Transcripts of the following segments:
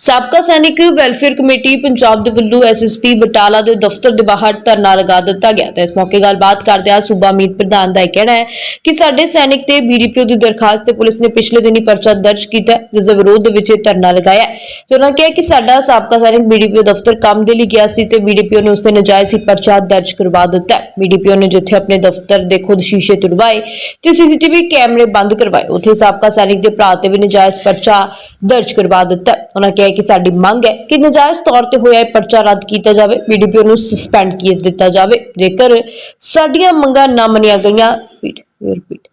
ਸਾਬਕਾ ਸੈਨਿਕ welfare committee Punjab ਦੇ ਵੱਲੋਂ ਐਸਐਸਪੀ ਬਟਾਲਾ ਦੇ ਦਫ਼ਤਰ ਦੇ ਬਾਹਰ ਧਰਨਾ ਲਗਾ ਦਿੱਤਾ ਗਿਆ ਤੇ ਇਸ ਮੌਕੇ ਗੱਲਬਾਤ ਕਰਦਿਆਂ ਸੂਬਾ ਮੀਤ ਪ੍ਰਧਾਨ ਦਾ ਇਹ ਕਹਿਣਾ ਹੈ ਕਿ ਸਾਡੇ ਸੈਨਿਕ ਤੇ ਬੀਡੀਪੀਓ ਦੀ ਦਰਖਾਸਤ ਤੇ ਪੁਲਿਸ ਨੇ ਪਿਛਲੇ ਦਿਨੀ ਪਰਚਾ ਦਰਜ ਕੀਤਾ ਹੈ, ਜਿਸ ਦੇ ਵਿਰੋਧ ਦੇ ਵਿੱਚ ਇਹ ਧਰਨਾ ਲਗਾਇਆ ਹੈ। ਤੇ ਉਹਨਾਂ ਕਿਹਾ ਕਿ ਸਾਡਾ ਸਾਬਕਾ ਸੈਨਿਕ ਬੀਡੀਪੀਓ ਦਫ਼ਤਰ ਕੰਮ ਦੇ ਲਈ ਗਿਆ ਸੀ ਤੇ ਬੀਡੀਪੀਓ ਨੇ ਉਸ ਤੇ ਨਜਾਇਜ਼ ਹੀ ਪਰਚਾ ਦਰਜ ਕਰਵਾ ਦਿੱਤਾ ਹੈ ਬੀਡੀਪੀਓ ਨੇ ਜਿੱਥੇ ਆਪਣੇ ਦਫ਼ਤਰ ਦੇ ਖੁਦ ਸ਼ੀਸ਼ੇ ਤੁੜਵਾਏ ਤੇ ਸੀਸੀਟੀਵੀ ਕੈਮਰੇ ਬੰਦ ਕਰਵਾਏ ਉੱਥੇ ਸਾਬਕਾ ਸੈਨਿਕ ਦੇ ਭਰਾ ਤੇ ਵੀ ਨਜਾਇਜ਼ ਪਰਚਾ ਦਰਜ ਕਰਵਾ ਦਿੱਤਾ ਹੈ। ਉਹਨਾਂ ਕਿਹਾ ਕਿ ਸਾਡੀ ਮੰਗ ਹੈ ਕਿ ਨਜਾਇਜ਼ ਤੌਰ ਤੇ ਹੋਇਆ ਇਹ ਪਰਚਾ ਰੱਦ ਕੀਤਾ ਜਾਵੇ ਬੀਡੀਪੀਓ ਨੂੰ ਸਸਪੈਂਡ ਕੀਤਾ ਦਿੱਤਾ ਜਾਵੇ। ਜੇਕਰ ਸਾਡੀਆਂ ਮੰਗਾਂ ਨਾ ਮੰਨੀਆਂ ਗਈਆਂ ਰਿਪੀਟ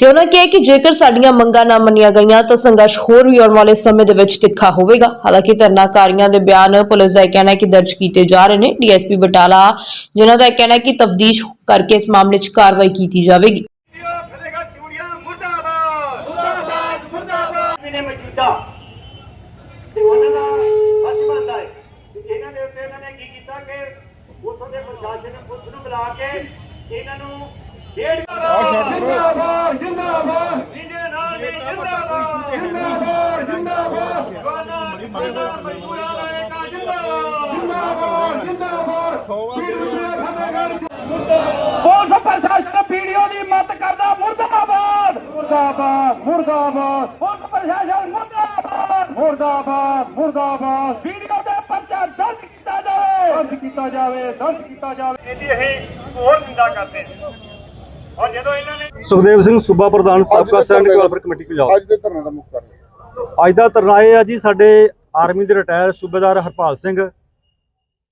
ਤੇ ਉਹਨਾਂ ਕਿਹਾ ਕਿ ਜੇਕਰ ਸਾਡੀਆਂ ਮੰਗਾਂ ਨਾ ਮੰਨੀਆਂ ਗਈਆਂ, ਤਾਂ ਸੰਘਰਸ਼ ਹੋਰ ਵੀ ਆਉਣ ਵਾਲੇ ਸਮੇਂ ਦੇ ਵਿੱਚ ਤਿੱਖਾ ਹੋਵੇਗਾ। ਹਾਲਾਂਕਿ ਧਰਨਾਕਾਰੀਆਂ ਦੇ ਬਿਆਨ ਪੁਲਿਸ ਦਾ ਕਹਿਣਾ ਹੈ ਕਿ ਦਰਜ ਕੀਤੇ ਜਾ ਰਹੇ ਨੇ ਡੀਐਸਪੀ ਬਟਾਲਾ, ਜਿਨ੍ਹਾਂ ਦਾ ਕਹਿਣਾ ਹੈ ਕਿ ਤਫਤੀਸ਼ ਕਰਕੇ ਇਸ ਮਾਮਲੇ 'ਚ ਕਾਰਵਾਈ ਕੀਤੀ ਜਾਵੇਗੀ ਫਤਿਹਗੜ੍ਹ ਚੂੜੀਆਂ ਮੁਰਦਾਬਾਦ ਮੁਰਦਾਬਾਦ ਮੁਰਦਾਬਾਦ ਵੀ ਨੇ ਮੌਜੂਦਾ ਤੇ ਉਹਨਾਂ ਦਾ ਫਰਜ਼ ਬਣਦਾ ਹੈ ਕਿ ਇਹਨਾਂ ਦੇ ਉੱਤੇ ਇਹਨਾਂ ਨੇ ਕੀ ਕੀਤਾ ਕਿ ਉੱਥੋਂ ਦੇ ਪ੍ਰਸ਼ਾਸਨ ਨੇ ਪੁਲਿਸ ਨੂੰ ਬੁਲਾ ਕੇ ਇਹਨਾਂ ਨੂੰ ਡੇਢ ਜਿੰਦਾਬਾਦ ਜਿੰਦਾਬਾਦ। ਜਿਹਦੇ ਨਾਲ ਵੀ ਜਿੰਦਾਬਾਦ। ਜਿੰਦਾਬਾਦ। ਜਿੰਦਾਬਾਦ ਜਵਾਨਾਂ ਮਜ਼ਦੂਰਾਂ ਦਾ ਏਕਾ ਜਿੰਦਾਬਾਦ। ਜਿੰਦਾਬਾਦ ਜਿੰਦਾਬਾਦ। ਪੁਲਿਸ ਪ੍ਰਸ਼ਾਸਨ ਪੀੜੀਓ ਦੀ ਮਤ ਕਰਦਾ ਮੁਰਦਾਬਾਦ। ਮੁਰਦਾਬਾਦ ਮੁਰਦਾਬਾਦ। ਪੁਲਿਸ ਪ੍ਰਸ਼ਾਸਨ ਮੁਰਦਾਬਾਦ। ਮੁਰਦਾਬਾਦ ਮੁਰਦਾਬਾਦ। ਕੀਤਾ ਜਾਵੇ ਦਰਜ ਕੀਤਾ ਜਾਵੇ। ਇਹਦੀ ਅਸੀਂ ਹੋਰ ਨਿੰਦਾ ਕਰਦੇ ਹਾਂ। ਔਰ ਜਦੋਂ ਇਹਨਾਂ ਨੇ ਸੁਖਦੇਵ ਸਿੰਘ ਸੂਬਾ ਪ੍ਰਧਾਨ ਸਾਬਕਾ ਸੈਨਿਕ ਵੈਲਫੇਅਰ ਕਮੇਟੀ ਪੰਜਾਬ ਅੱਜ ਦੇ ਧਰਨੇ ਦਾ ਮੁੱਖ ਕਾਰਨ। ਅੱਜ ਦਾ ਧਰਨਾ ਇਹ ਆ ਜੀ ਸਾਡੇ ਆਰਮੀ ਦੇ ਰਿਟਾਇਰ ਸੂਬੇਦਾਰ ਹਰਪਾਲ ਸਿੰਘ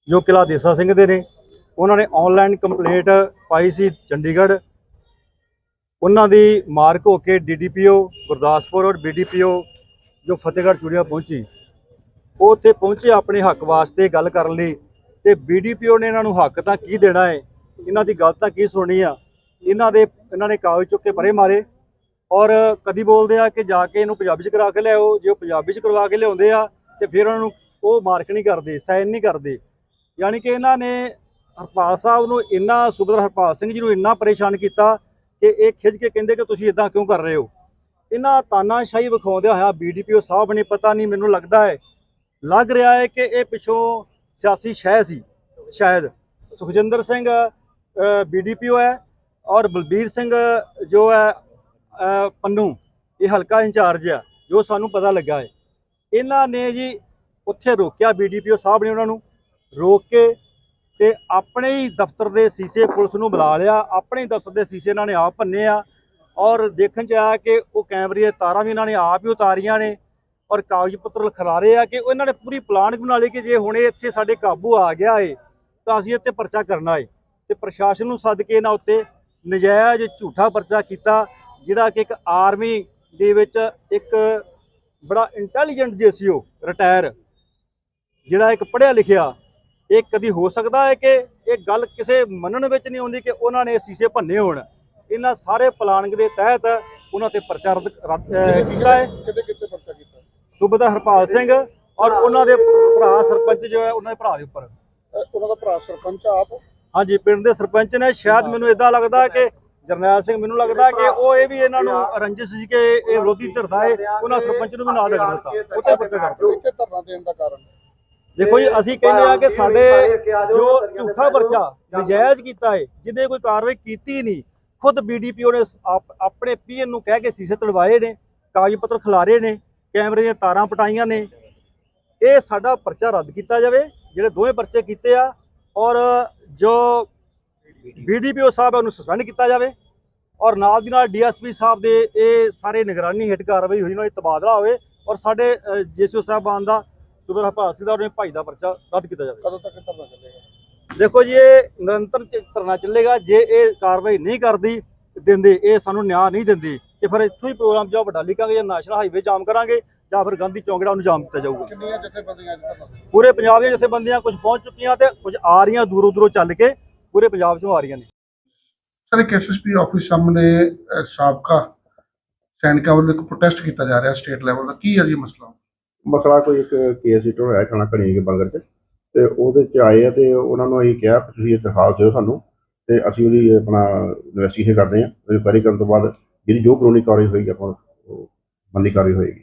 ਜੋ ਕਿਲਾ ਦੇਸਾ ਸਿੰਘ ਦੇ ਨੇ ਉਹਨਾਂ ਨੇ ਆਨਲਾਈਨ ਕੰਪਲੇਂਟ ਪਾਈ ਸੀ ਚੰਡੀਗੜ੍ਹ। ਉਹਨਾਂ ਦੀ ਮਾਰਕ ਹੋ ਕੇ ਡੀਡੀਪੀਓ ਗੁਰਦਾਸਪੁਰ ਔਰ ਬੀਡੀਪੀਓ ਜੋ ਫਤਿਹਗੜ੍ਹ ਚੂੜੀਆਂ ਪਹੁੰਚੀ ਉਹ ਉੱਥੇ ਪਹੁੰਚੇ ਆਪਣੇ ਹੱਕ ਵਾਸਤੇ ਗੱਲ ਕਰਨ ਲਈ। ਤੇ ਬੀਡੀਪੀਓ ਨੇ ਇਹਨਾਂ ਨੂੰ ਹੱਕ ਤਾਂ ਕੀ ਦੇਣਾ ਹੈ? ਇਹਨਾਂ ਦੀ ਗੱਲ ਤਾਂ ਕੀ ਸੁਣਨੀ ਆ? ਇਹਨਾਂ ਦੇ, ਇਹਨਾਂ ਨੇ ਕਾਗਜ਼ ਚੁੱਕ ਕੇ ਪਰੇ ਮਾਰੇ ਔਰ ਕਦੀ ਬੋਲਦੇ ਆ ਕਿ ਜਾ ਕੇ ਇਹਨੂੰ ਪੰਜਾਬੀ ਚ ਕਰਾ ਕੇ ਲਿਆਓ, ਜੇ ਉਹ ਪੰਜਾਬੀ ਚ ਕਰਵਾ ਕੇ ਲਿਆਉਂਦੇ ਆ ਤੇ ਫਿਰ ਉਹਨਾਂ ਨੂੰ ਉਹ ਮਾਰਕ ਨਹੀਂ ਕਰਦੇ, ਸਾਈਨ ਨਹੀਂ ਕਰਦੇ। ਯਾਨੀ ਕਿ ਇਹਨਾਂ ਨੇ ਹਰਪਾਲ ਸਾਹਿਬ ਨੂੰ ਇੰਨਾ, ਸੁਬਦਰ ਹਰਪਾਲ ਸਿੰਘ ਜੀ ਨੂੰ ਇੰਨਾ ਪਰੇਸ਼ਾਨ ਕੀਤਾ ਕਿ ਇਹ ਖਿੱਚ ਕੇ ਕਹਿੰਦੇ ਕਿ ਤੁਸੀਂ ਇਦਾਂ ਕਿਉਂ ਕਰ ਰਹੇ ਹੋ? ਇਹਨਾਂ ਤਾਨਾਸ਼ਾਹੀ ਵਿਖਾਉਂਦਿਆਂ ਹੋਇਆ ਬੀਡੀਪੀਓ ਸਾਹਿਬ ਨੇ ਪਤਾ ਨਹੀਂ, ਮੈਨੂੰ ਲੱਗਦਾ ਹੈ, ਲੱਗ ਰਿਹਾ ਹੈ ਕਿ ਇਹ ਪਿੱਛੋਂ ਸਿਆਸੀ ਸ਼ਹਿ ਸੀ ਸ਼ਾਇਦ। ਸੁਖਜਿੰਦਰ ਸਿੰਘ ਬੀਡੀਪੀਓ ਹੈ ਔਰ ਬਲਬੀਰ ਸਿੰਘ ਜੋ ਹੈ ਅ, ਪੰਨੂ ਇਹ ਹਲਕਾ ਇੰਚਾਰਜ ਆ ਜੋ ਸਾਨੂੰ ਪਤਾ ਲੱਗਾ ਹੈ। ਇਹਨਾਂ ਨੇ ਜੀ ਉੱਥੇ ਰੋਕਿਆ ਬੀਡੀਪੀਓ ਸਾਹਿਬ ਨੇ ਉਹਨਾਂ ਨੂੰ ਰੋਕ ਕੇ ਤੇ ਆਪਣੇ ਹੀ ਦਫ਼ਤਰ ਦੇ ਸੀਸੇ ਪੁਲਿਸ ਨੂੰ ਬੁਲਾ ਲਿਆ। ਆਪਣੇ ਹੀ ਦਫ਼ਤਰ ਦੇ ਸੀਸੇ ਇਹਨਾਂ ਨੇ ਆਪ ਭੰਨੇ ਆ ਔਰ ਦੇਖਣ ਚ ਆਇਆ ਕਿ ਉਹ ਕੈਮਰੇ ਦੀਆਂ ਤਾਰਾਂ ਵੀ ਇਹਨਾਂ ਨੇ ਆਪ ਹੀ ਉਤਾਰੀਆਂ ਨੇ। ਔਰ ਕਾਗਜ਼ ਪੱਤਰ ਖਿਲਾਰੇ ਆ ਕਿ ਉਹ ਇਹਨਾਂ ਨੇ ਪੂਰੀ ਪਲਾਨ ਬਣਾ ਲਈ ਕਿ ਜੇ ਹੁਣ ਇਹ ਇੱਥੇ ਸਾਡੇ ਕਾਬੂ ਆ ਗਿਆ ਏ ਤਾਂ ਅਸੀਂ ਇੱਥੇ ਪਰਚਾ ਕਰਨਾ ਏ। ਤੇ ਪ੍ਰਸ਼ਾਸਨ ਨੂੰ ਸੱਦ ਕੇ ਇਹਨਾਂ ਉੱਤੇ ਨਜਾਇਜ਼ ਝੂਠਾ ਪਰਚਾ ਕੀਤਾ ਜਿਹੜਾ ਕਿ ਇੱਕ ਆਰਮੀ ਦੇ ਵਿੱਚ ਇੱਕ ਬੜਾ ਇੰਟੈਲੀਜੈਂਟ ਜੇਸੀਓ ਰਿਟਾਇਰ ਜਿਹੜਾ ਇੱਕ ਪੜ੍ਹਿਆ ਲਿਖਿਆ ਇਹ ਕਦੀ ਹੋ ਸਕਦਾ ਹੈ ਕਿ ਇਹ ਗੱਲ ਕਿਸੇ ਮੰਨਣ ਵਿੱਚ ਨਹੀਂ ਆਉਂਦੀ ਕਿ ਉਹਨਾਂ ਨੇ ਸੀਸੇ ਭੰਨੇ ਹੋਣ। ਇਹਨਾਂ ਸਾਰੇ ਪਲਾਨਿੰਗ ਦੇ ਤਹਿਤ ਉਹਨਾਂ ਤੇ ਪਰਚਾ ਰੱਦ ਰੱਦ, ਕੀਤਾ ਹੈ ਕਿਤੇ ਕਿਤੇ ਪਰਚਾ ਕੀਤਾ ਸੁਬਦਾ ਹਰਪਾਲ ਸਿੰਘ ਔਰ ਉਹਨਾਂ ਦੇ ਭਰਾ ਸਰਪੰਚ ਜੋ ਹੈ ਉਹਨਾਂ ਦੇ ਭਰਾ ਦੇ ਉੱਪਰ। ਉਹਨਾਂ ਦਾ ਭਰਾ ਸਰਪੰਚ ਆਪ? ਹਾਂਜੀ ਪਿੰਡ ਦੇ ਸਰਪੰਚ ਨੇ। ਸ਼ਾਇਦ ਮੈਨੂੰ ਇਦਾਂ ਲੱਗਦਾ ਕਿ ਜਰਨੈਲ ਸਿੰਘ ਮੈਨੂੰ ਲੱਗਦਾ ਕਿ ਉਹ ਇਹ ਵੀ ਇਹਨਾਂ ਨੂੰ ਰੰਜਿਸ਼ ਸੀ ਕਿ ਇਹ ਵਿਰੋਧੀ ਧਿਰਦਾ ਹੈ ਉਹਨਾਂ ਸਰਪੰਚ ਨੂੰ ਵੀ ਨਾਲ ਰਗੜ ਦਿੱਤਾ। ਉੱਤੇ ਪਰਚਾ ਕਰ ਦਿੱਤਾ। ਧਰਨਾ ਦੇਣ ਦਾ ਕਾਰਨ? ਦੇਖੋ ਜੀ ਅਸੀਂ ਕਹਿੰਦੇ ਆ ਕਿ ਸਾਡੇ ਜੋ ਝੂਠਾ ਪਰਚਾ ਨਜਾਇਜ਼ ਕੀਤਾ ਹੈ ਜਿਹਨੇ ਕੋਈ ਕਾਰਵਾਈ ਕੀਤੀ ਨਹੀਂ ਖੁਦ ਬੀਡੀਪੀਓ ਨੇ ਆਪ- ਆਪਣੇ ਪੀਐਨ ਨੂੰ ਕਹਿ ਕੇ ਸੀਸੇ ਤੜਵਾਏ ਨੇ ਕਾਗਜ਼ ਪੱਤਰ ਖਿਲਾਰੇ ਨੇ। ਕੈਮਰੇ ਦੀਆਂ ਤਾਰਾਂ ਪਟਾਈਆਂ ਨੇ। ਇਹ ਸਾਡਾ ਪਰਚਾ ਰੱਦ ਕੀਤਾ ਜਾਵੇ ਜਿਹੜੇ ਦੋਵੇਂ ਪਰਚੇ ਕੀਤੇ ਆ ਔਰ ਜੋ ਬੀਡੀਪੀਓ ਸਾਹਿਬ ਹੈ ਉਹਨੂੰ ਸਸਪੈਂਡ ਕੀਤਾ ਜਾਵੇ। ਔਰ ਨਾਲ ਦੀ ਨਾਲ ਡੀਐਸਪੀ ਸਾਹਿਬ ਦੇ ਇਹ ਸਾਰੇ ਨਿਗਰਾਨੀ ਹੇਠ ਕਾਰਵਾਈ ਹੋਈ ਉਹਨਾਂ ਦਾ ਤਬਾਦਲਾ ਹੋਵੇ ਔਰ ਸਾਡੇ ਜੀਸੀਓ ਸਾਹਿਬਾਨ ਦਾ ਸੁਬਰ ਹਰਪਾਲ ਸਿੰਘ ਦਾ ਭਾਈ ਦਾ ਪਰਚਾ ਰੱਦ ਕੀਤਾ ਜਾਵੇ। ਕਦੋਂ ਤੱਕ ਇਹ ਧਰਨਾ ਚੱਲੇਗਾ? ਦੇਖੋ ਜੀ ਇਹ ਨਿਰੰਤਰ ਧਰਨਾ ਚੱਲੇਗਾ ਜੇ ਇਹ ਕਾਰਵਾਈ ਨਹੀਂ ਕਰਦੀ ਦਿੰਦੇ ਇਹ ਸਾਨੂੰ ਨਿਆਂ ਨਹੀਂ ਦਿੰਦੀ ਤੇ ਫਿਰ ਇੱਥੋਂ ਹੀ ਪ੍ਰੋਗਰਾਮ ਜਾਂ ਵੱਡਾ ਲਿਖਾਂਗੇ ਜਾਂ ਨੈਸ਼ਨਲ ਹਾਈਵੇ ਜਾਮ ਕਰਾਂਗੇ। ਜਾਂ ਫਿਰ ਗਾਂਧੀ ਚੌਂਕ ਜਿਹੜਾ ਉਹਨੂੰ ਜਾਮ ਕੀਤਾ ਜਾਊਗਾ। ਕਿੰਨੀਆਂ ਜਥੇਬੰਦੀਆਂ ਅੱਜ ਧਰਨਾ ਦੇ ਪੂਰੇ ਪੰਜਾਬ ਦੀਆਂ ਜਥੇਬੰਦੀਆਂ ਕੁਝ ਪਹੁੰਚ ਚੁੱਕੀਆਂ ਤੇ ਕੁਝ ਆ ਰਹੀਆਂ ਦੂਰੋਂ ਦੂਰੋਂ ਚੱਲ ਕੇ ਪੂਰੇ ਪੰਜਾਬ 'ਚੋਂ ਆ ਰਹੀਆਂ ਨੇ। ਸਰ ਇੱਕ ਐਸਐਸਪੀ ਆਫਿਸ ਸਾਹਮਣੇ ਸਾਬਕਾ ਸੈਨਿਕਾਂ ਵੱਲੋਂ ਇੱਕ ਪ੍ਰੋਟੈਸਟ ਕੀਤਾ ਜਾ ਰਿਹਾ ਸਟੇਟ ਲੈਵਲ ਦਾ। ਕੀ ਹੈ ਜੀ ਮਸਲਾ? ਮਸਲਾ ਕੋਈ ਇੱਕ ਕੇਸ ਹਿੱਟ ਹੋਇਆ ਥਾਣਾ ਕਣੀ ਕੇ ਬੰਗਰ ਚ ਤੇ ਉਹਦੇ ਚ ਆਏ ਆ ਤੇ ਉਹਨਾਂ ਨੂੰ ਅਸੀਂ ਕਿਹਾ ਤੁਸੀਂ ਇਹ ਦਰਖਾਸਤ ਦਿਓ ਸਾਨੂੰ ਤੇ ਅਸੀਂ ਉਹਦੀ ਆਪਣਾ ਇਨਵੈਸਟੀਗੇਸ਼ਨ ਕਰਦੇ ਹਾਂ। ਇਨਕੁਆਇਰੀ ਕਰਨ ਤੋਂ ਬਾਅਦ ਜਿਹੜੀ ਜੋ ਕਾਨੂੰਨੀ ਕਾਰਵਾਈ ਹੋਏਗੀ ਆਪਾਂ ਉਹ ਬੰਦੀ ਕਾਰਵਾਈ ਹੋਏਗੀ।